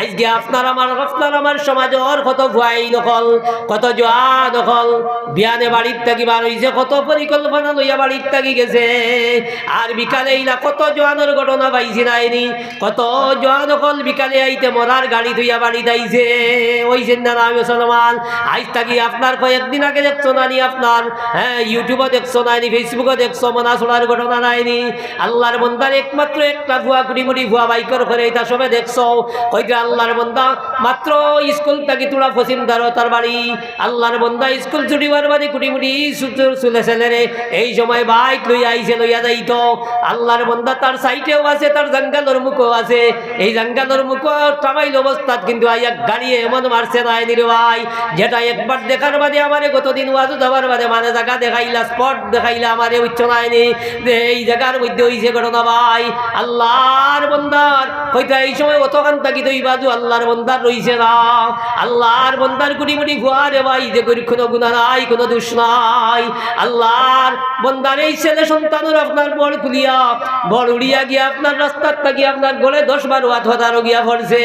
আজকে আপনার আমার আপনার আমার সমাজের কত ভুয়াই নকল, কত জোয়া নকল। বিয়ানে বাড়ির থাকি বার হইছে, কত পরিকল্পনা লইয়া বাড়ির থাকি গেছে। আর বিকালে এইলা কত জোয়ানোর ঘটনা পাইছি নাইনি কত জোয়ান নকল বিকালে আইতে মরার গাড়ি ধুইয়া বাড়িতে আইছে ওই চিন্তা না মুসলমান। আজ থাকি আপনার কয়েকদিন আগে দেখছ নানি আপনার? হ্যাঁ ইউটিউবে দেখছ নাইনি ফেসবুকে দেখছ, মনা শোনার ঘটনা নাইনি আল্লাহর বন্দার একমাত্র একটা ভুয়া, কুড়ি মুড়ি ভুয়া বাইকর করে এটা সবে দেখছ। কইতে আল্লাহর বন্দা, মাত্র স্কুল থাকি তোরা ফসিম দারো তার বাড়ি। আল্লাহর বন্দা, স্কুল ছুটিবার বাড়ি কুড়ি মুড়ি চুলে ছেলেরে এই সময় বাইক লইয়া আইছে, লইয়া যাইতো। আল্লাহর বন্দা তার সাইটেও আছে, তার জঙ্গলের মুখও আছে। এই জঙ্গলের মুখ টামাইল অবস্থাত কিন্তু আইয়া গাড়ি এমন মারছে নাই নির্বাই যেটা একবার দেখার বাদে আমারে গতদিন ওয়াজু যাবার বাদে মানে জায়গা দেখাইলা, স্পট দেখাইলা আমারে উচ্চ নাইনি যে এই জায়গার মধ্যে হইছে ঘটনা ভাই। আল্লাহর বন্দার হয়তো এই সময় অতখান থাকি তো বাজু আল্লাহর বন্দার রইছে না। আল্লাহর বন্দার কুটি মুটি ভুয়া রে ভাই, যে করি কোনো গুণা নাই, কোনো দোষ নাই। আল্লাহর বন্দার এই ছেলে সন্তানের আপনার বড় খুলিয়া, বড় উড়িয়া গিয়া আপনার রাস্তার থাকি আপনার গলে দশ বারো আধ গিয়া পড়ছে।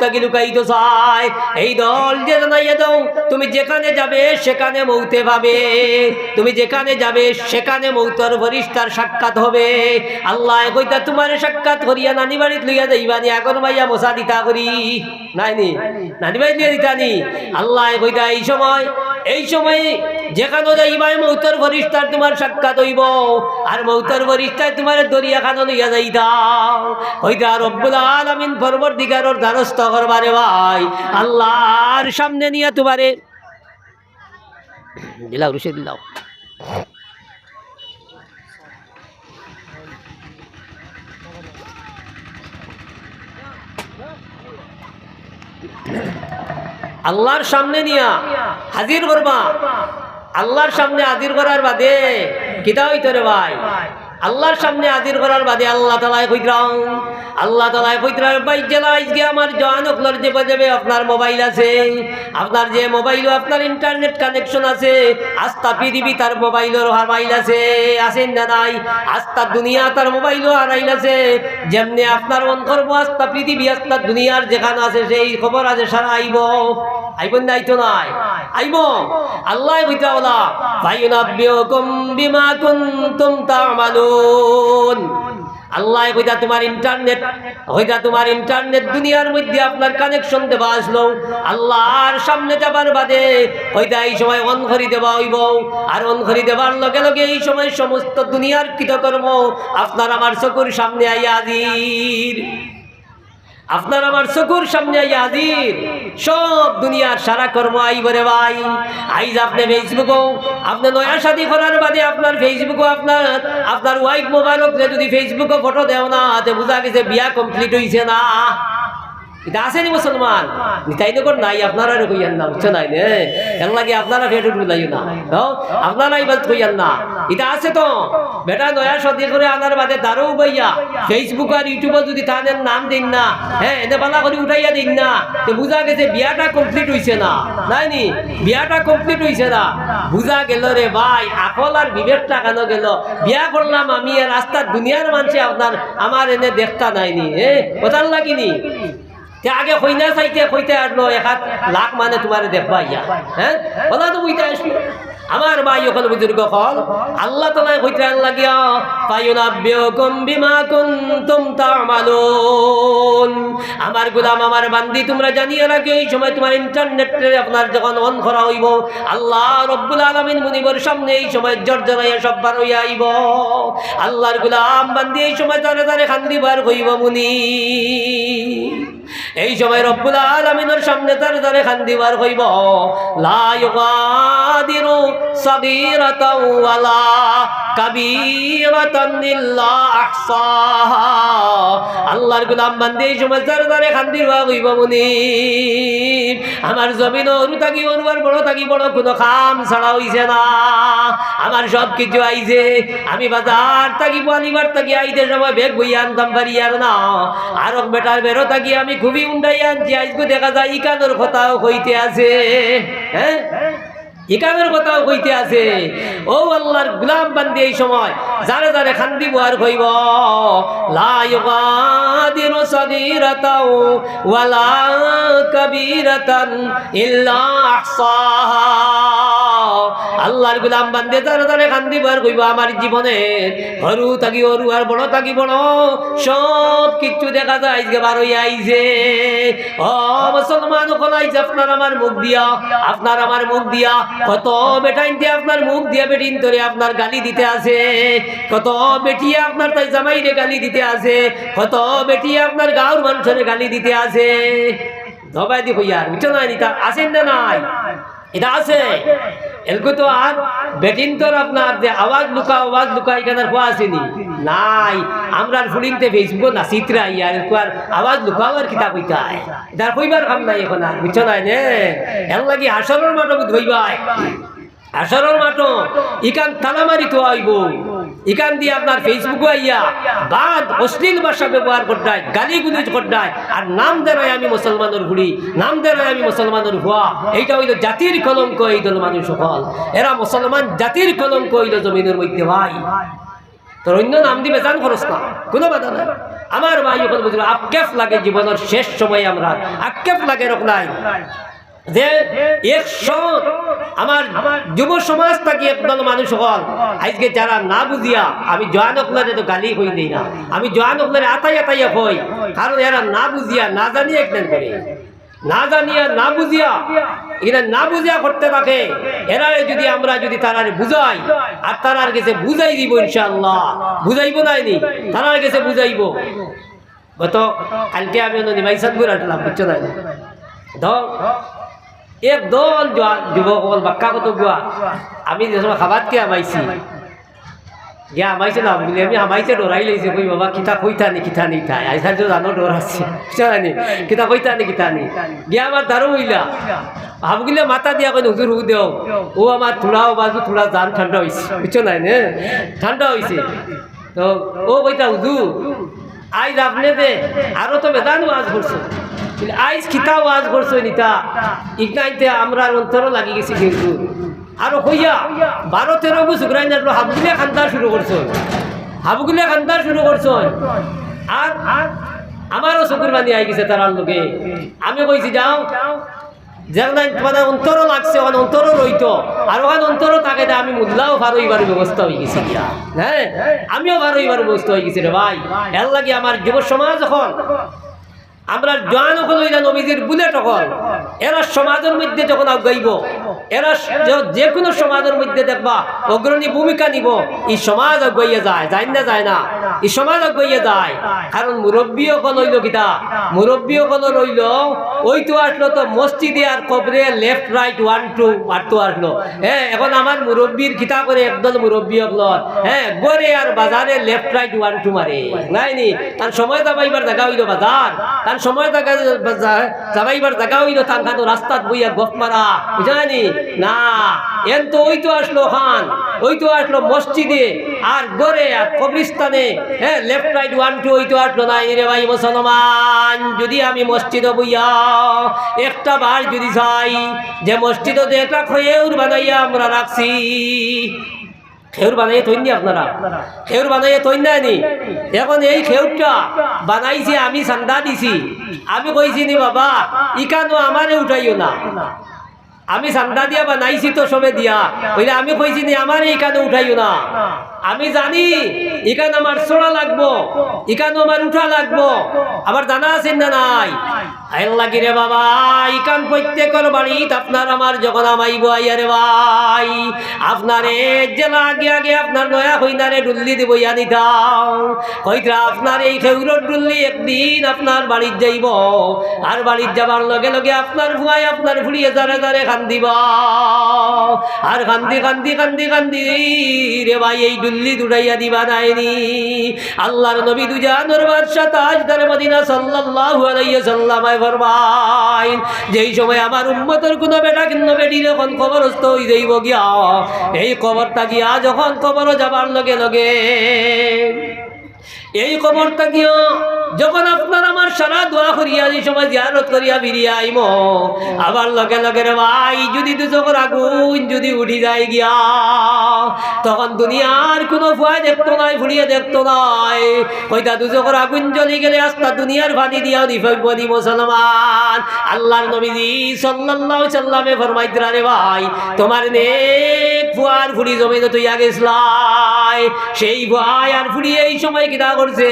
তাকে লুকাই তো চায় এই দল যে জানাইয়া দাও, তুমি যেখানে যাবে সেখানে মৌতে পাবে। তুমি যেখানে যাবে সেখানে মৌতর ফরিস্তার সাক্ষাৎ হবে। আল্লাহ কইতা, তোমার সাক্ষাৎ করিয়া নানি বাড়িত লইয়া যাইবানি, এখন ভাইয়া মশা দিতা করি। নাইনি। নানি বাড়িত লইয়া দিতানি আল্লাহ কইতা এই সময়? এই সময় যেখানে যাইবাই মৌতর ফরিস্তার তোমার সাক্ষাৎ হইব। আর মৌতর ফরিস্তায় তোমার দরিয়া খানো লইয়া যাই দাও হইতা রব্বুল আলামিন পরবর্তীকারর দ্বারস্থ করবারে ভাই। আল্লাহর সামনে নিয়ে তোমারে দিলাও রুশে দিলাও। আল্লাহর সামনে নিয়া হাজির করবা। আল্লাহর সামনে হাজির করার বাদে কিতা হইতো ভাই? আল্লাহর সামনে হাজির করার বাদে আল্লাহ তালায় কইতরাম আল্লাহ তালায় কইতরার ভাই জেলা আজকে আমার জয়ানকলর যে বাজাবে আপনার মোবাইল আছে। আপনার যে মোবাইলও আপনার ইন্টারনেট কানেকশন আছে, আস্থা পৃথিবী তার মোবাইলের মোবাইল আছে। আছেন না নাই? আস্থা দুনিয়া তার মোবাইলও হারাইল আছে। যেমনি আপনার মন করব আস্থা পৃথিবী, আস্থা দুনিয়ার যেখানে আছে, সেই খবর আছে, সারা আইব। আইবন নাই তো নাই? আইব। আল্লাহ বুঝা বলা ফায়ুনাব্বিউকুম বিমা কুনতুম তা'মালুন। আল্লাহ হইতা তোমার ইন্টারনেট হইতা তোমার ইন্টারনেট দুনিয়ার মধ্যে আপনার কানেকশন দেবা আসলো। আল্লাহর সামনে যাবার বাদে হইতা এই সময় অন করি দেবা হইব। আর অন করি দেবার লগে লগে এই সময় সমস্ত দুনিয়ার কৃতকর্ম আপনার আমার চকুর সামনে আইয়া হাজির। আপনার আমার চকুর সামনে আইয়া সব দুনিয়ার সারা কর্ম আই আইবরে ভাই। আইজ আপনি ফেসবুকও আপনি নয়া শাদি করার বাদে আপনার ফেসবুকও আপনার আপনার ওয়াইফ মোবাইলক যদি ফেসবুকও ফটো দেও না, তে বোঝা গেছে বিয়া কমপ্লিট হইছে না। এটা আসেনি মুসলমান? তাই নগর নাই আপনারা কইয়ান না বুঝছ নাই নে? এর লাগে আপনারা ফেটুট মিলাইও না আপনারা ইবাদ কইয়ান না। এটা আছে তো। বেটা নয়া সদি করে আনার বাদে দারও বইয়া ফেসবুক আর ইউটিউবে যদি তাদের নাম দিন না। হ্যাঁ এনে বালা করে উঠাইয়া দিন না। তো বুঝা গেছে বিয়াটা কমপ্লিট হইছে না। নাই নি? বিয়াটা কমপ্লিট হইছে না। বুঝা গেল রে ভাই আকল আর বিবেকটা কেন গেল। বিয়া করলাম আমি আর রাস্তার দুনিয়ার মানুষে আপনার আমার এনে দেখতা নাইনি এ? কোথার লাগিনি তে আগে হইনা চাইতে কইতে আসলো এক হাত লাখ মানে তোমার দেখবা ইয়া। হ্যাঁ? বলা তো বুঝতে আসবি। আমার ভাই ওখানে বুজুর্গ হল। আল্লাহ তোমায় কইতে লাগিয়া পায়ুনাব্বিউকুম বিমা কুনতুম তা'মালুন। আমার গোলাম, আমার বান্দি, তোমরা জানিয়ে রাখো এই সময় তোমার ইন্টারনেট আপনার যখন অন করা হইব, আল্লাহ রব্বুল আলামিন মুনিবর সামনে এই সময় জর্জরাইয়া সব বার হইয়া আইব। আল্লাহর গোলাম বান্দি, এই সময় তারে তারে খান্দি বার হইব মুনি। এই সময় রব্বুল আলামিনের সামনে তার তারে খান্দিবার হইব। লা সাগীরাতাও ওয়ালা কাবীরাতান ইল্লা আহসাহা আল্লাহর গোলাম বান্দে তার তারে খান্দিবার হইব মুনি। আমার জমিন অরু থাকি অরু আর বড় থাকি, বড় কোনো খাম ছাড়া হইছে না। আমার সব কিছু আইছে। আমি বাজার থাকি পালিবার থাকি, আইতে সময় বেগ বই আনতাম পারি আর না। আর বেটার বেরো থাকি, আমি খুবই উন্ডাই আনছি। আজকে দেখা যায়, ইকানোর কথাও কইতে আছে। হ্যাঁ? ইকামের কথাও কইতে আছে। ও আল্লাহর গুলাম বান্দি এই সময়, যারে যারে খান্দি আর কইব, লা ইউগাদিরু সাগীরাতাও ওয়ালা কাবীরাতান ইল্লা আহসাহা। আল্লাহর গুলাম বান্দে যারে খান্দি বুয়ার কইব আমার জীবনে। হরু থাকি, হরু আর বড় থাকি, বড়। সব কিচ্ছু দেখা যায়, আজকে বার হইয়া আইছে। ও মুসলমান কলাইছে আপনার আমার মুখ দিয়া, আপনার আমার মুখ দিয়া। কত বেটাইন দিয়ে আপনার মুখ দিয়া বেটিন ধরে আপনার গালি দিতে আছে। কত বেটিয়া আপনার তাই জামাইরে গালি দিতে আছে। কত বেটিয়া আপনার গাঁর মানুষের গালি দিতে আছে। ধবাই দি হইয়ার বুঝছ না নিতা আছেন না নাই? এটা আছে। এরকম তো আর বেটিন তোর আপনার যে আওয়াজ লুকা আওয়াজ লুকা এখানে হওয়া আসেনি? নাই। আমরা ফুলিংতে ফেসবুক না চিত্রা ইয়ার এলকু আর আওয়াজ লুকাও আর কিতাব হইতায়। এটা কইবার কাম নাই এখন আর, বুঝছ নাই নে? এর লাগি আসরের মাঠ ধইবাই। আসরের মাঠ ইকান তালামারি তো আইব। ইকান দিয়ে আপনার ফেসবুক আইয়া বাদ অশ্লীল ভাষা ব্যবহার করতায় গালি গুলিজ করতায় আর নাম দেয় আমি মুসলমানের ঘুরি নাম দেয় আমি মুসলমানের ভুয়া, এইটা হইল জাতির কলঙ্ক, এই দল মানুষ সকল। এরা মুসলমান জাতির কলঙ্ক হইল জমিনের মধ্যে ভাই। তোর অন্য নাম দিবে, জান খরচ না কোনো বাধা নাই। আমার ভাই এখন বুঝলো আক্ষেপ লাগে জীবনের শেষ সময় আমরা আক্ষেপ লাগে রক নাই। যে একশো আমার যুব সমাজ থাকি একদল মানুষ হল, আজকে যারা না বুঝিয়া আমি জয়ান অকলারে তো গালি হই নেই না, আমি জয়ান অকলারে আতাই আতাইয়া হই, কারণ এরা না বুঝিয়া, না জানিয়ে একদিন করে। না জানিয়া, না বুঝিয়া এখানে না বুঝিয়া করতে থাকে। এরা যদি আমরা যদি তারারে বুঝাই, আর তারার কাছে বুঝাই দিব ইনশাআল্লাহ। বুঝাইব নাইনি তারার কাছে বুঝাইব। গত কালকে আমি নিমাইসাদ করে আসলাম বুঝছ না? ধর এক দল যুবক বল বাক্কা কত গুয়া আমি যে সময় খাবার কে আমাইছি গিয়া আমাইছে না, বলে আমি আমাইছে ডরাই লাইছে কই বাবা, কিতা কইতা নি, কিতা নি, তাই। আইসা তো জানো ডর আছে। জানি কিতা কইতা নি, কিতা নি? গিয়া আমার দারু হইলা। ভাবগিলে মাথা দিয়া কই হুজুর হু দেও। ও আমার থোড়াও বাজু থোড়া জান ঠান্ডা হইছে বুঝছ নাই নে? ঠান্ডা হইছে তো, ও কইতা হুজুর আইজ আপনি দে? আরও তো বেদান ওয়াজ করছ আইজ কিতা ওয়াজ করছ নিতা? ইগনাইতে আমরা অন্তর লাগি গেছি কিন্তু। আরও কইয়া, বারো, তেরো বছর ঘুরাই না হাবগুলিয়া খান্দার শুরু করছ হাবগুলিয়া খান্দার শুরু করছ আর আমারও চকুর বান্ধি আই গেছে তার লোকে আমি কইছি, যাও যেমন মানে অন্তর লাগছে, ওখানে অন্তর রইতো। আর ওখানে অন্তর থাকে যে আমি মুদলাও ভার হইবার ব্যবস্থা হয়ে গেছি হ্যাঁ আমিও ভার হইবার ব্যবস্থা হয়ে গেছি রে ভাই। এর লাগে আমার যুব সমাজ এখন আমরা জয়ান হইলা নবীজির বুলেট হল এরা সমাজের মধ্যে যখন আগাইব এরা যে কোনো সমাজের মধ্যে দেখবা অগ্রণী ভূমিকা নিব। এই সমাজ আগাইয়া যায় যায় না যায় না। এই সমাজ আগাইয়া যায়। কারণ মুরব্বী অকল হইল কিতা মুরব্বী অকল রইল ওই তো আসলো তো মসজিদে আর কবরে লেফট রাইট ওয়ান টু আর তো আসলো। হ্যাঁ এখন আমার মুরব্বীর কিতা করে একদল মুরব্বী অকল হ্যাঁ গড়ে আর বাজারে লেফট রাইট ওয়ান টু মারে। নাই নি? তার সময় দাবাইবার জায়গা হইল বাজার। তার সময় জায়গা যাবাইবার জায়গা হইল তার রাস্তাত বইয়া গপ মারা। বুঝানি না এন তো ওই তো আসলো খান ওই তো আসলো মসজিদে আর গড়ে আর কবরিস্তানে হ্যাঁ লেফট রাইট ওয়ান টু ওই তো আসলো না। রে ভাই মুসলমান, যদি আমি মসজিদে বইয়া একটা বার যদি চাই যে মসজিদে একটা খয়ের বানাইয়া আমরা রাখছি। খেউর বানাইয়ে তৈন নি আপনারা? খেউর বানাইয়ে তৈন নি? এখন এই খেউরটা বানাইছি, আমি চান্দা দিছি। আমি কইছি নি, বাবা, ইকানো আমারে উঠাইও না। আমি চান্দা দিয়া বা নাইছি তো সবে দিয়া। ওইলে আমি কইছি নি, আমার এইখানে উঠাইও না। আমি জানি, এখানে আমার চোড়া লাগবো, এখানে আমার উঠা লাগবো। আবার জানা আছেন না নাই? আইল লাগি রে বাবা ইকান প্রত্যেকের বাড়িত আপনার আমার যখন আমাইব আইয়ারে ভাই, আপনারে জেলা আগে আগে আপনার নয়া হইনারে ডুল্লি দিব ইয়ানি দাও। কইতরা আপনার এই খেউরর ডুল্লি একদিন আপনার বাড়িত যাইব, আর বাড়িত যাবার লগে লগে আপনার ভুয়াই আপনার ফুলিয়ে জারে জারে কান্দিব আর কান্দি কান্দি কান্দি কান্দি রে ভাই, এই ডুল্লি দুড়াইয়া দিবা নাইনি। আল্লাহর নবী দুজানোর বাদশা তাজদার মদিনা সাল্লাল্লাহু আলাইহি সাল্লামায় যেই সময় আমার উম্মতের কোনো বেটা কিন্তু বেটি যখন কবরস্থ হই যাইব গিয়া, এই কবরটা গিয়া যখন কবর যাবার লগে লগে এই খবরটা কিও? যখন আপনার আমার সারা দোয়া করিয়া এই সময় জিয়ারত করিয়া ফিরিয়া আইম, আবার লগে লগে রে ভাই, যদি দুচকর আগুন যদি উঠি যায় গিয়া, তখন দুনিয়ার কোনো ভয় দেখতো নাই ফুরিয়ে দেখতো নাই। কইতা দুচকর আগুন জ্বলি গেলে আস্তা দুনিয়ার ভানি দিয়াও দিফাইব দি মুসলমান। আল্লাহর নবীজি সাল্লাল্লাহু সাল্লামে ফরমাইতরা রে ভাই, তোমার নেক ফুয়ার ফুরি জমিন তুই আগে সেই ভয় আর ফুরিয়ে এই সময় কিনা করছে।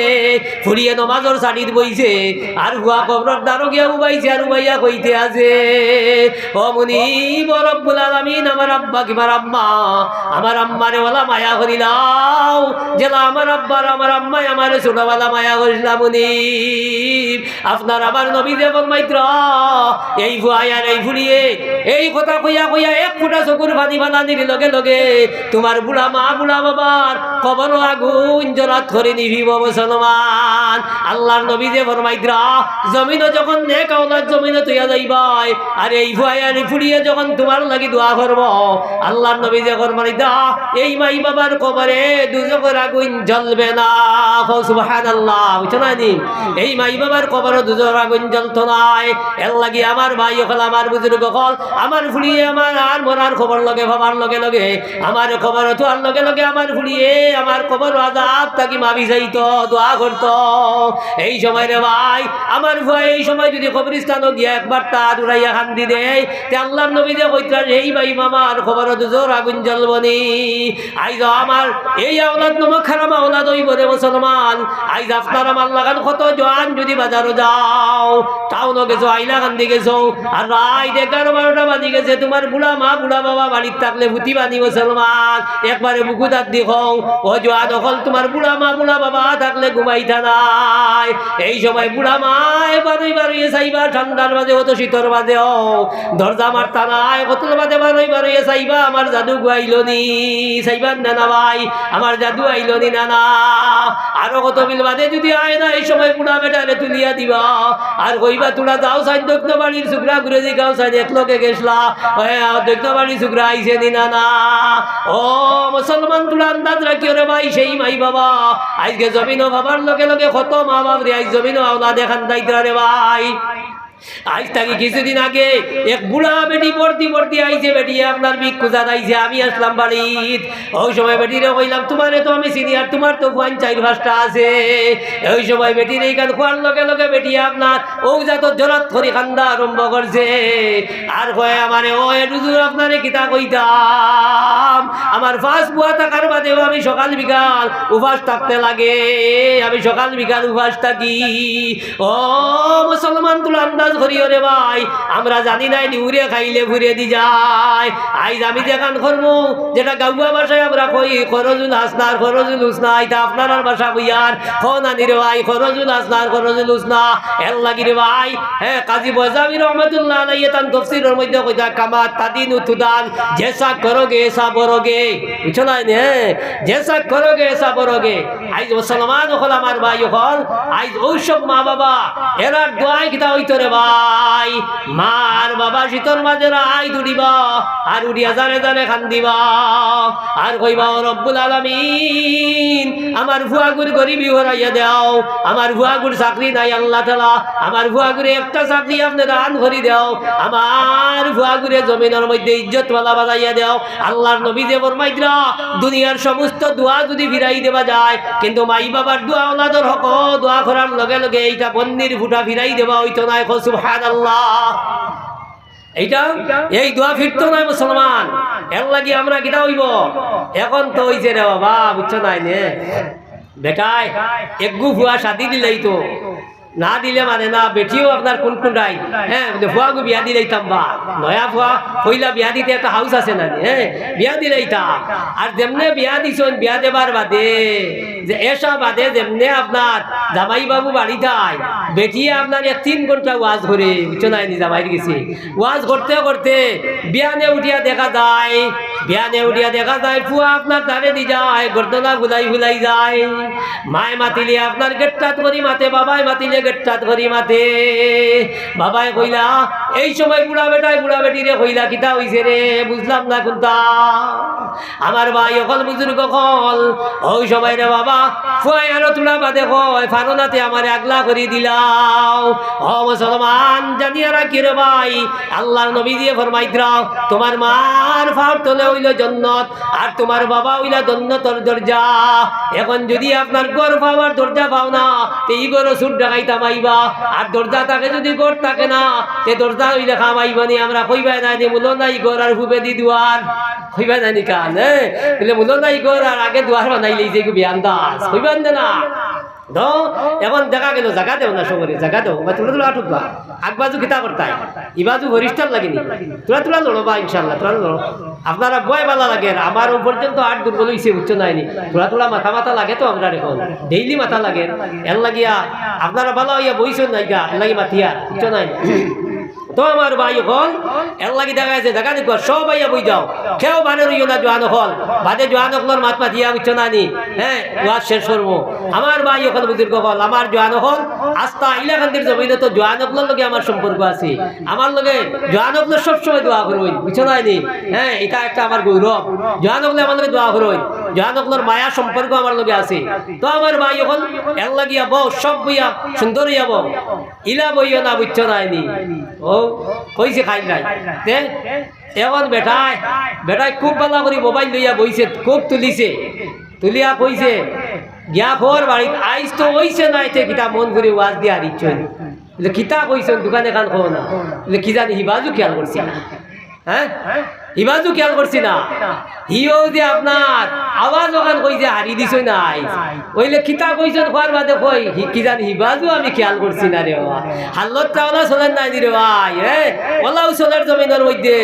ফুরিয়ে নমাজর সাডিত বইছে। আর হুয়া কবরর দ্বারো গিয়া উবাইছে আর উবাইয়া কইতে আছে, ও মুনি বরব্বুল আলামিন, আমার আব্বা কিমার আম্মা, আমার আম্মারে ওলা মায়া করিলাও জেলা আমার আব্বার, আমার আম্মাই আমার ছোটবেলা মায়া করিলাম মুনি। আপনার আমার নবী দেবন মাইত্র, এই ভুয়াই আর এই ফুরিয়ে, এই কথা কইয়া কইয়া এক ফুটা চকুর পানি বানানির লগে লগে। তোমার বুড়া মা বুড়া বাবার কবর আগুন জরাত করে নিভিব। মুসলমান আল্লাহর নবী যে যখন নেক আওলাদ জমিন তুইয়া যাইবাই, আর এই ফুরিয়ে যখন তোমার লাগি দোয়া করব, আল্লাহর নবী যে এই মাই বাবার কবরে আগুন জ্বলবে না। সুবহানাল্লাহ না এই মাই বাবার কবরে দুজকের আগুন জ্বলতো নাই। এর লাগি আমার ভাই হল আমার বুজুর্গ হল আমার ফুলিয়ে আমার আর মরার খবর লগে, ভাবার লগে লগে, আমার খবর তো লগে লগে, আমার ফুলিয়ে আমার খবর আজাদ তাকি মাবি যাইতো। দোয়া করতো। এই সময় রে ভাই, আমার ভয় এই সময় যদি কবরিস্তানও গিয়া একবার তা উড়াইয়া খান্দি দেয়, তে আল্লাহর নবী যে কইতরা, এই ভাই মামার খবর দুজোর আগুন জ্বলবনি। আইজ আমার, এই আওলাদ নমক খারাপ আওলাদ হইব রে মুসলমান। আইজ আপনার আমার লাগান কত জোয়ান যদি বাজারও যাও। টাউনও গেছো, আইলা কান্দি গেছো। আর রাত এগারো বারোটা বাজি গেছে, তোমার বুড়া মা, বুড়া বাবা বাড়ির থাকলে ভুতি বানি মুসলমান। একবারে বুকু তার দিখং ও জোয়া দখল তোমার বুড়া মা, বুড়া বাবা থাকলে ঘুমাইতা নাই। এই সময় বুড়া মা বারোই বারোই চাইবা ঠান্ডার বাজে হতো শীতর বাজে ও দরজা মারতা নাই কতল বাজে বারোই বারোই চাইবা আমার জাদু গুয়াইল নি চাইবা না না ভাই? আমার জাদু আইল নি না না। আরও কত বিল বাদে যদি আয় না, এই সময় বুড়া বেটারে তুলিয়া দিবা। আর কইবা, তোরা যাও সাইন দক্ষিণ বাড়ির শুক্রা, ঘুরে দি গাও সাইন এক লোকে গেছলা। দক্ষিণ বাড়ির শুক্রা আইছে নি না না। ও, মুসলমান তোরা আন্দাজ রাখিও রে ভাই, সেই মাই বাবা। আজকে জমিন বাবার লগে লগে কত মা বাপ রে আই জমিন আওলা দেখান দায়িত্ব রে ভাই। আজ কিছুদিন আগে এক বুড়া বেটি আইছে, বেটি, আপনার আইছে আমি আসলাম বাড়িত। ওই সময় কইলাম তো আমি তোমার তো পাঁচটা আছে। ওই সময় বেটির খোয়ার লগে লগে বেটি আপনার কান্দা আরম্ভ করছে। আর কয়ে, আমারে ও কিতা কইতাম? আমার ফার্স্ট বুয়া থাকার আমি সকাল বিকাল উপাস থাকতে লাগে। আমি সকাল বিকাল উপাস থাকি ও মুসলমান তুলো রে ভাই। আমরা জানি নাই নিউরে খাইলে ঘুরে দি যায়। আইজ আমি দেখান করব যেটা গাউয়া ভাষায় আমরা কই, খরজুল হাসনার, খরজুল হুসনা এটা আপনার ভাষা কইয়ার খনানি রে ভাই, খরজুল হাসনার, খরজুল হুসনা এর লাগি রে ভাই। হ্যাঁ কাজী বজামি রহমতুল্লাহ আলাইহি তান তফসিরের মধ্যে কইতা কামা তাদিন উতুদান জেসা এসা না জেসা এসা আইজ মুসলমান হল আমার ভাই আইজ মা বাবা এরার দোয়াই কিতা হইতো রে ভাই, মার বাবা শীতর মাঝে আই দুড়িবা আর উড়িয়া জানে জানে খান দিবা আর কইবা রব্বুল আলামিন, আমার ভুয়াগুর গরিবি হরাইয়া দাও, আমার ভুয়াগুর চাকরি নাই আল্লাহ তালা আমার ভুয়াগুরে একটা চাকরি আপনি দান করি দাও, আমার ভুয়াগুরে জমিনের মধ্যে ইজ্জত মালা বাজাইয়া দাও, আল্লাহর নবী যে ফরমাইদ্রা দুনিয়ার সমস্ত দোয়া যদি ফিরাই দেওয়া যায়, কিন্তু মাই বাবার দোয়া ওলাদর হক, দোয়া করার লগে লগে এইটা বন্দির ফুটা ফিরাই দেওয়া হইতো না সুবহানাল্লাহ। এইটা? এই দোয়া ফিরতো নাই মুসলমান? এর লাগি আমরা গিটা হইব? এখন তো হইছে রে বাবা বুঝছ নাই নে? বেটাই একগু ভুয়া শাদি দিলেই তো। না দিলে মানে না, বেটিও আপনার কোন কোন রাই হ্যাঁ ভুয়াগু বিয়া দিলেইতাম বা। নয়া ভুয়া, কইলা বিয়া দিতে একটা হাউস আছে না? হ্যাঁ বিয়া দিলেইতাম আর যেমনে বিয়া দিছন, বিয়া দেবার বাদে, যে এসা বাদে যেমনে আপনার জামাই বাবু বাড়ি যায়, বেটিয়ে আপনার তিন ঘণ্টা ওয়াজ করে বুঝছ নাই জামাই গেছে। ওয়াজ করতে করতে বিয়ানে উঠিয়া দেখা যায় বিয়ানে উঠিয়া দেখা যায়, ফুয়া আপনার দাঁড়ে দি যায়, গর্দনা গুলাই গুলাই যায়। মায় মাতিলে আপনার গেটটাত করি মাতে, বাবাই মাতিলে গেটটাত করি মাতে। বাবাই কইলা, এই সময় বুড়া বেটাই বুড়া বেটিরে কইলা কিতা হইছে রে? বুঝলাম না কোনটা আমার ভাই অকল বুজুর্গ কল ওই সময় রে বাবা ফুয়াই আরও তুলা বাদে কয়, ফারনাতে আমার আগলা করে দিলাও। ও মুসলমান, জানিয়া রাখি রে ভাই, আল্লাহর নবী দিয়ে ফরমাই দাও তোমার মার ফাট তোলে হইল জন্নত, আর তোমার বাবা হইলা জন্নতর দরজা। এখন যদি আপনার গর পাওয়ার দরজা পাও না, তে ই গরো সুর ডাকাইতা মাইবা। আর দরজা থাকে যদি গর থাকে না, তে দরজা হইলে খামাইবা নি, আমরা কইবা না যে মূল নাই গর আর হুবে দি দুয়ার। কইবা জানি কান হ্যাঁ বলে মূল নাই গর আর আগে দুয়ার বানাইলেই যে বিয়ান দাস কইবেন না? দ এখন দেখা গেল, জাগা দেও না সবরে জাগা দেও। বা তুলা তুলা আটুক আগবাজু কিতা করতাই ইবাজু হরিষ্ঠার লাগেনি তুলা তুলা লড়ো বা ইনশাল্লাহ তুলা লড়ো। আপনারা বয় বালা লাগে আমার পর্যন্ত আট দুর্বল হয়েছে উচ্চ নাইনি তুলা তুলা মাথা মাথা লাগে তো আমরা এখন ডেইলি মাথা লাগে। এর লাগিয়া, আপনারা বালা হইয়া বইছেন নাইকা এর লাগি মাথিয়া, উচ্চ নাই তো আমার ভাই হল, এর লাগি দেখা যাচ্ছে, দেখা দেখো সব আইয়া বই যাও। কেউ মানে রইও না জোয়ান হল। বাদে জোয়ান হকলর মাত মাতিয়া উচ্চ নানি হ্যাঁ ওয়াজ শেষ করব। আমার ভাই হল বুজুর্গ হল, আমার জোয়ান হল আস্তা ইলাকান্দির জমিনে তো জোয়ান হকলর লগে আমার সম্পর্ক আছে। আমার লগে জোয়ান হকলর সবসময় দোয়া করবই, বুঝছ নাইনি হ্যাঁ এটা একটা আমার গৌরব। জোয়ান হকলে আমার লগে দোয়া করবই। জোয়ান হকলর মায়া সম্পর্ক আমার লগে আছে। তো আমার ভাই হল, এর লাগিয়া বউ, সব বইয়া সুন্দর বউ। ইলা বইয়া না, বুঝছ নাইনি ও কইছে খাই নাই। এখন বেটাই বেটায় খুব ভালো করে মোবাইল লইয়া বইছে খুব তুলিছে। তুলিয়া কইছে গিয়া খোর বাড়িত আইস তো ওইছে নাই তে কিতা মন করে ওয়াজ দিয়া দিচ্ছ কিতা কইছেন দোকানে খান খো না। কি জানি হিবাজু খেয়াল করছি না হ্যাঁ? হিবাজু খেয়াল করছি না। হিও যে আপনার আওয়াজ ওখান কইছে হারি দিছই নাই। ওইলে কিতা কইছেন খোয়ার বাদে কই কি জানি হিবাজু আমি খেয়াল করছি না রে বাবা। হাল্লত চাওলা চলেন নাই রে ভাই হে ওলাও চলের জমিনের মধ্যে।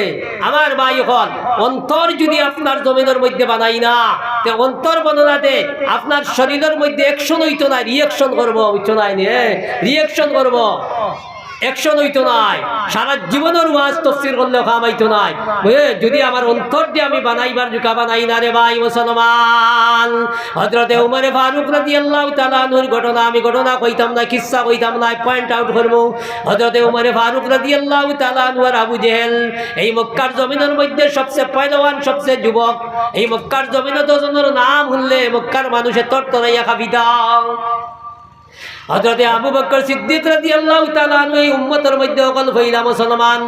আমার ভাই এখন অন্তর যদি আপনার জমিনের মধ্যে বানাই না, তে অন্তর বানাতে আপনার শরীরের মধ্যে অ্যাকশন হইতো না রিয়াকশন করব বুঝছ নাই রিয়াকশন করব অ্যাকশন হইতো নাই। সারা জীবনের ওয়াজ তফসির করলেও কামাইতো নাই। যদি আমার অন্তর দিয়ে আমি বানাইবার জুকা বানাই না রে ভাই মুসলমান। হজরতে উমরে ফারুক রাজি আল্লাহ তালানুর ঘটনা, আমি ঘটনা কইতাম না, কিসা কইতাম না পয়েন্ট আউট করব। হজরতে উমরে ফারুক রাজি আল্লাহ তালানুর আবু জেহেল, এই মক্কার জমিনের মধ্যে সবচেয়ে পয়লওয়ান সবচেয়ে যুবক। এই মক্কার জমিনে দুজনের নাম শুনলে মক্কার মানুষের তরতরাইয়া খাবি দাও। হজরতে আবু বকর সিদ্দিক রাদিয়াল্লাহু তাআলা এই উম্মতের মধ্যে অকল হইলা মুসলমান।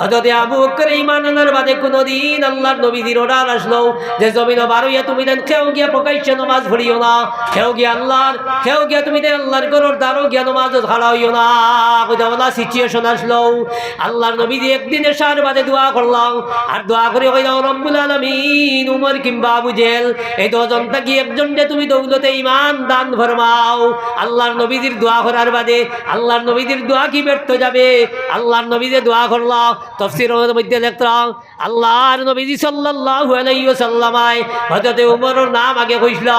হজরতে আবু বকর ঈমান আনার বাদে কোনদিন আল্লাহর নবীজির অর্ডার আসলো যে, জমিন বারোইয়া তুমি দেন কেউ গিয়া প্রকাশ্যে নামাজ পড়িও না কেউ গিয়া আল্লাহর কেউ গিয়া তুমি দেন আল্লাহর গরুর দ্বারও গিয়া নামাজ খাড়া হইও না কোথাও সিচুয়েশন আসলো। আল্লাহর নবীজি একদিন এসার বাদে দোয়া করলাম। আর দোয়া করে কইলাম রব্বুল আলামিন, উমর কিংবা আবু জেল এই দুজন থাকি একজন যে তুমি দৌলতে ইমান দান ফরমাও, আল্লাহর নবীজির দোয়া করার বাদে আল্লাহর নবীজির দোয়া কি ব্যর্থ যাবে? আল্লাহর নবীজে দোয়া করলাম তফসিরের মধ্যে দেখলাম আল্লাহর নবীজি সাল্লাল্লাহু আলাইহি উমরের নাম আগে কইছিল,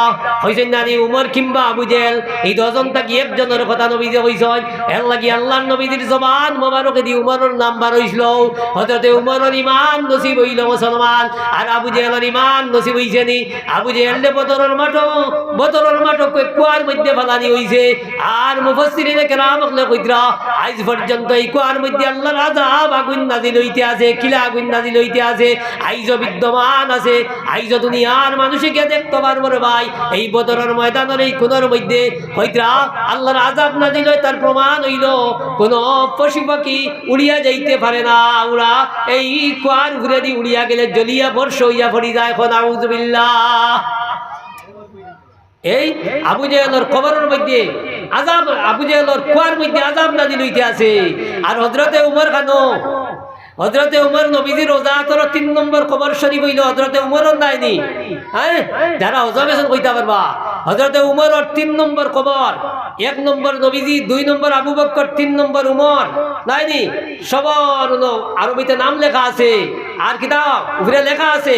কইছেন না নি উমর কিংবা আবু এই দুজন থাকি একজনের কথা নবীজে কইছেন? এর লাগি আল্লাহর নবীজির জবান মোবারকে দি উমরের নাম বার হইছিল। হযরতে উমরের ইমান নসিব হইল মুসলমান, আর আবু জেলের ইমান নসিব হইছে নি। আবু জেলে বদরের মাঠো বদরের মাঠো কুয়ার মধ্যে ফালানি হইছে। আর মুফাসসিরিনে কেরাম হলে কইতরা, আজ পর্যন্ত এই কুয়ার মধ্যে আল্লাহর আযাব আগুন নাজিল হইতে আছে, কিলা আগুন নাজিল হইতে আছে, আইজ বিদ্যমান আছে, আইজ দুনিয়ার মানুষে কে দেখতে পারব রে ভাই, এই বদরের ময়দানের এই কোনের মধ্যে, কইতরা, আল্লাহর আযাব নাজিল হয় তার প্রমাণ হইল, কোন পশু পাখি উড়িয়া যাইতে পারে না, ওরা এই কুয়ার ঘুরে দি উড়িয়া গেলে জ্বলিয়া বর্ষ হইয়া পড়ি যায়, এখন আউযুবিল্লাহ এই আবু জেহেলের কবরের মধ্যে আজাব, আবু জেহেলের কুয়ার মধ্যে আজাব নাজিল হইতে আছে। আর হজরতে উমর খানো হজরতে উমর নবীজি রোজা তোর তিন নম্বর কবর শরীফ হইল হজরতে উমরও নাইনি। হ্যাঁ? যারা অজাবেশন কইতে পারবা হজরতে উমরর তিন নম্বর কবর, এক নম্বর নবীজি, দুই নম্বর আবু বক্কর, তিন নম্বর উমর, নাইনি? সবার আরবিতে নাম লেখা আছে, আর কিতাব উপরে লেখা আছে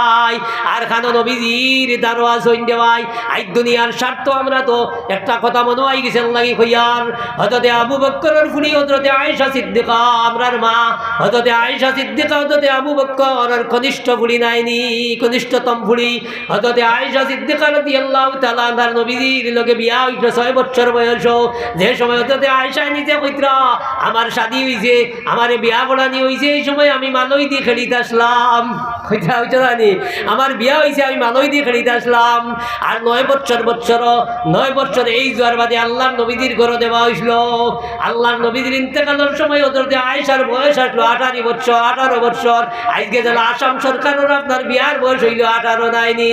নির্বাই আর খানো নবীজির দারোয়া সৈন দেওয়াই। আই দুনিয়ার স্বার্থ আমরা তো একটা কথা মনে হয় গেছেন লাগি আবু বক্করের সিদ্দিকা, আমরার মা। আবু কনিষ্ঠ ফুড়ি নাইনি, কনিষ্ঠতম ফুড়ি হজরতে আয়েশা সিদ্দিকা রদি আল্লাহ তালা তার নবীজির লোকে বিয়া হইল ছয় বছর বয়স যে সময় হজরতে আয়েশা নিজে কইত্রা আমার শাদি হইছে, আমারে বিয়া পড়ানি হইছে, এই সময় আমি মালই দিয়ে খেলিতে আসলাম। জানি আমার বিয়া হইছে, আমি মালই দিয়ে খেলিতে আসলাম। আর নয় বছর বছর, নয় বছর এই জোয়ার বাদে আল্লাহর নবীদের ঘরে দেওয়া হইছিল আল্লাহর নবীদের ইন্তেকালের সময় ওদের আয়েশার বয়স আসলো আঠারো বছর আঠারো বছর। আজকে যেন আসাম সরকারের আপনার বিয়ার বয়স হইল আঠারো নাইনি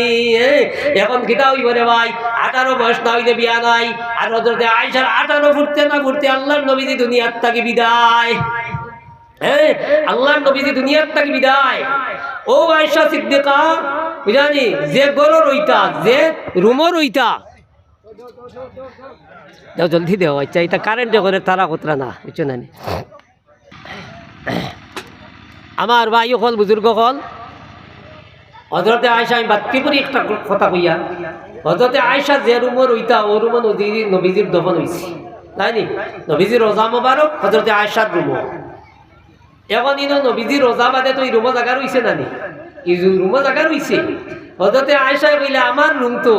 এখন কিতা হইব রে ভাই? আঠারো বয়স না হইলে বিয়া নাই। আর ওদের আয়েশার আঠারো ফুটতে না ফুটতে আল্লাহর নবীজি দুনিয়ার থাকি বিদায়। হ্যাঁ আল্লাহর নবীজি দুনিয়ার থাকি বিদায়। ও আয়েশা সিদ্দিকা বুঝানি যে গরো রইতা যে রুমো রইতা দাও জলদি দেও আচ্ছা এটা কারেন্টে করে তারা কতরা না বুঝছ না? আমার ভাই হল, বুজুর্গ হল। হজরতে আয়সা আমি বাত্তি করি একটা কথা কইয়া? হজরতে আয়সা যে রুমো রইতা ও রুমো নদীর নবীজির দফন হইছে। তাই নি? নবীজির রোজা মোবারক, হজরতে আয়সার রুমো। এখন ইনো নবীজির রোজা বাদে তো এই রুমো জায়গা রইছে না নি এই রুমো জায়গা রইছে হজরতে আয়সায় কইলে আমার রুম তো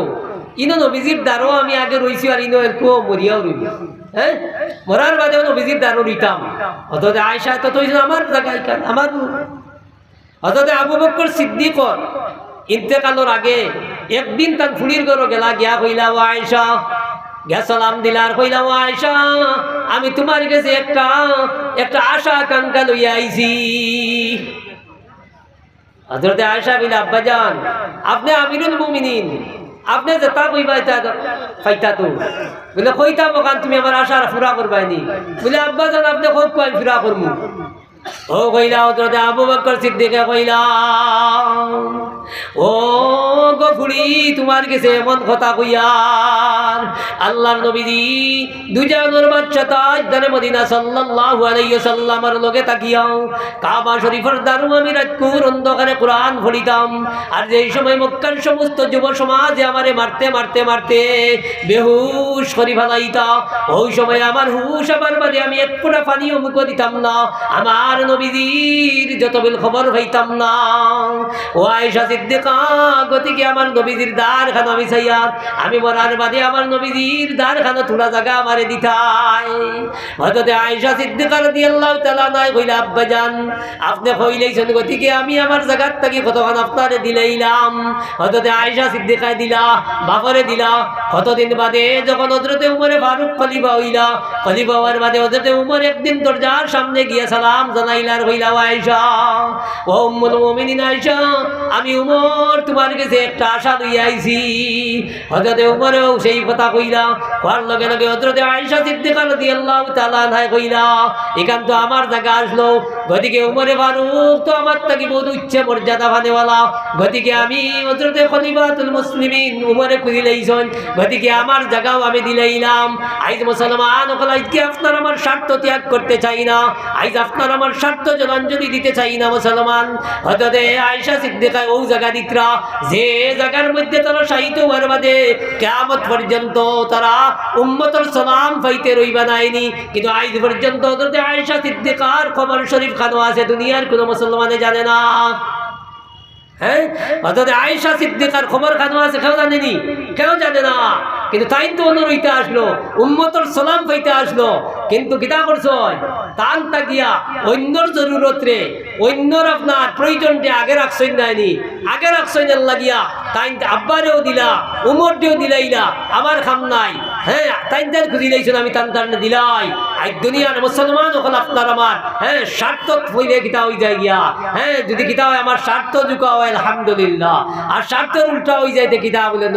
ইনো নবীজির দ্বারও আমি আগে রইছি আর ইনো একটু মরিয়াও রইল হ্যাঁ মরার বাদেও নবীজির দ্বারও রইতাম হজরতে আয়সা তো তো আমার জায়গা এখান আমার room। হজরতে আবু বকর সিদ্দিকর ইন্তেকালর আগে একদিন তার ফুলির ঘর গেলা গিয়া কইলা ও আয়সা গিয়া সালাম দিলার কইলা ও আয়সা আমি তোমার কাছে একটা একটা আশা আকাঙ্ক্ষা লইয়া আইছি। হজরতে আয়সা বিল আব্বাজান, আপনি আমিরুল মুমিনিন, আপনি যেটা কইবা এটা তো? বলে কইতা বকান তুমি আমার আশা ফুরা করবাইনি। বলে, আব্বাজান, আপনি খুব কই ফুরা করমু। ও কইলা হজরতে আবু বকর সিদ্দিকে কইলা, ও গফুরি তোমার কাছে এমন কথা কইয়ার আল্লাহর নবীজি দুজানোর বাচ্চা তাজদারে মদিনা সাল্লাল্লাহু আলাইহি সাল্লামের লগে তাকিয়াও। কাবা শরীফের দারু আমি রাজকুর অন্ধকারে কোরআন পড়িতাম আর যেই সময় মক্কার সমস্ত যুব সমাজে আমারে মারতে মারতে মারতে বেহুশ করি ফেলাইতা, ওই সময় আমার হুশ আবার বাদে আমি এক ফোঁটা পানিও মুখ দিতাম না। আমার নবীজির যত বিল খবর পাইতাম না। গতিকে আমার নবীজির দ্বার খানো আমি সাইয়ার আমি মরার বাদে আমার নবীজির দ্বার খানো থোড়া জায়গা আমারে দিতাই। হয়তো আয়েশা সিদ্দিকা রাদিয়াল্লাহু তাআলা নাই কইলা আব্বাজান আপনি কইলেইছেন গতিকে আমি আমার জায়গার থাকি কতক্ষণ আপনারে দিলাইলাম। হয়তো আয়েশা সিদ্দিকায় দিলা, বাপরে দিলা, কতদিন বাদে যখন হজরতে উমরে ফারুক খলিফা হইলা, খলিফা হওয়ার বাদে হজরতে উমর একদিন দরজার সামনে গিয়ে সালাম জানাইলার হইলা ও আয়েশা। ও মুমিনিন আয়েশা, আমি উমর তোমার কাছে একটা আশা লইয়া হজরতে উমরেও সেই কথা হওয়ার লগে লগে হজরতে আনহা কইলা, এখান তো আমার জায়গা আসলো। গতিকে উমরে ফারুক, তো আমার থাকি বহুত উচ্চ মর্যাদা গতিকে আমি হজরতে খলিফাতুল মুসলিমিন উমরে গতিকে আমার জায়গাও আমি দিলাইলাম। আইজ মুসলমান ওখানে আজকে আপনার আমার স্বার্থ ত্যাগ করতে চাই না। আইজ আপনার আমার স্বার্থ জলাঞ্জলি দিতে চাই না মুসলমান হজরতে আয়েশা সিদ্দিকা ও জায়গা দিতরা যে জায়গার মধ্যে তারা সাহিত্য হওয়ার বাদে কেমত পর্যন্ত তারা উম্মতর সালাম পাইতে রইবা নাইনি। কিন্তু আইজ পর্যন্ত হজরতে আয়েশা সিদ্দিকার খবর শরীফ খানো আছে, দুনিয়ার কোনো মুসলমানে জানে না। হ্যাঁ? অর্থাৎ আয়েশা সিদ্দিকার খবর খানো আছে, কেউ জানেনি? কেউ জানে না। কিন্তু তাই তো অনুরইতে আসলো উম্মতর সালাম পাইতে আসলো। কিন্তু কিতা করছ? তান তাকিয়া অন্যর জরুরত রে অন্যর আপনার প্রয়োজনটি আগে রাখছই নাইনি। আগে রাখছই না লাগিয়া তাই আব্বারেও দিলা উমরটিও দিলাইলা, আমার খাম নাই। হ্যাঁ তাই তার খুঁজি লাইছেন আমি তান তার দিলাই। আই দুনিয়ার মুসলমান আপনার আমার। হ্যাঁ হইলে কিতা হয়ে যায় গিয়া। হ্যাঁ যদি কিতা হয়, আমার স্বার্থ হয়, আলহামদুলিল্লাহ। আর স্বার্থের উল্টা হয়ে কিতা বলে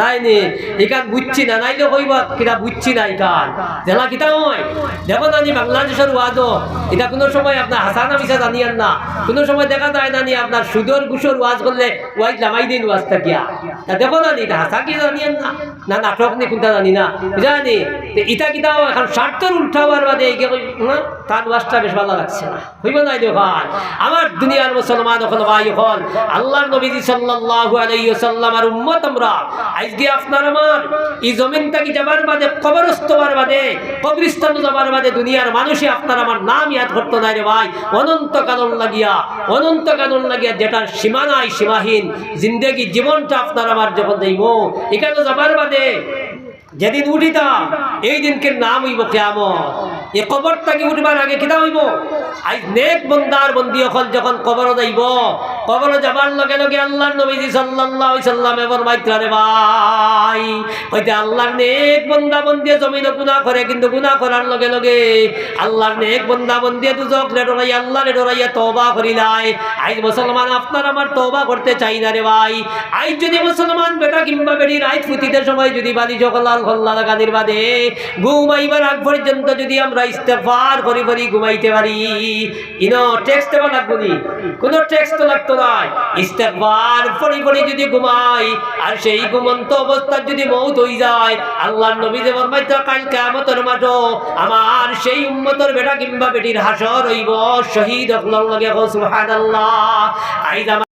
নাই নে এখান বুঝছি না, নাইলে কইবা কিতা বুঝছি না এখান জেলা কিতা হয়। দেখো বাংলাদেশের এটা কোনো সময় আপনার হাসানা মিশা জানিয়েন না। কোনো সময় দেখা যায় না নি, আপনার সুদর গুসর ওয়াজ করলে ওয়াইজ লামাই দিন ওয়াজ থাকিয়া। তা দেখো না নি হাসা কি জানিয়েন না? না, নাটক কোনটা জানি না। জানি ইটা কিতাও এখন স্বার্থের উল্টা হওয়ার বাদে তার ওয়াজটা বেশ ভালো লাগছে না। হইব না দেখুন আমার দুনিয়ার মুসলমান এখন ভাই হল আল্লাহর নবীজি সাল্লাল্লাহু আলাইহি ওয়াসাল্লাম আর উম্মত আমরা। আজকে আপনার আমার, এই জমিন থেকে যাবার বাদে, কবরস্থ বাদে, কবরস্থান যাবার বাদে দুনিয়ার মানুষই আপনার আমার নাম ইয়াদ করতো না রে ভাই। অনন্ত কানন লাগিয়া অনন্ত কানন লাগিয়া যেটার সীমা নাই, সীমাহীন, জিন্দেগি জীবনটা আপনার আমার যখন দেইব, এখানে যাবার বাদে যেদিন উঠিতাম এই দিনকে নাম হইব কেমন এ কবর থাকি উঠবার আগে কিতা হইব? আজ নেক বন্দার বন্দী অকল যখন কবর যাইব কবর যাবার লগে লগে আল্লাহর নবীজি সাল্লাল্লাহু সাল্লাম এবার রে ভাই হইতে আল্লাহর নেক বন্দা বন্দি জমিনে গুনাহ করে, কিন্তু গুনাহ করার লগে লগে আল্লাহর নেক বন্দা বন্দি দুজক রে ডরাই আল্লাহরে ডরাইয়া তওবা করিলাই আজ মুসলমান, আপনার আমার তওবা করতে চাই না রে ভাই। আজ যদি মুসলমান বেটা কিংবা বেটি রাইত ফুটিতে সময় যদি বালি সকলাল খল্লা লাগানির বাদে ঘুমাইবার আগ পর্যন্ত যদি আমরা ইস্তেফার করি করি, ঘুমাইতে পারি। ইনো টেক্সট দেওয়া লাগবো কোনো টেক্সট তো লাগতো যদি ঘুমাই আর সেই ঘুমন্ত অবস্থার যদি মৌত হয়ে যায়, আল্লাহর নবী যে আমার সেই উম্মতর বেটা কিংবা বেটির হাসর হইব, শহীদ হকলার লগে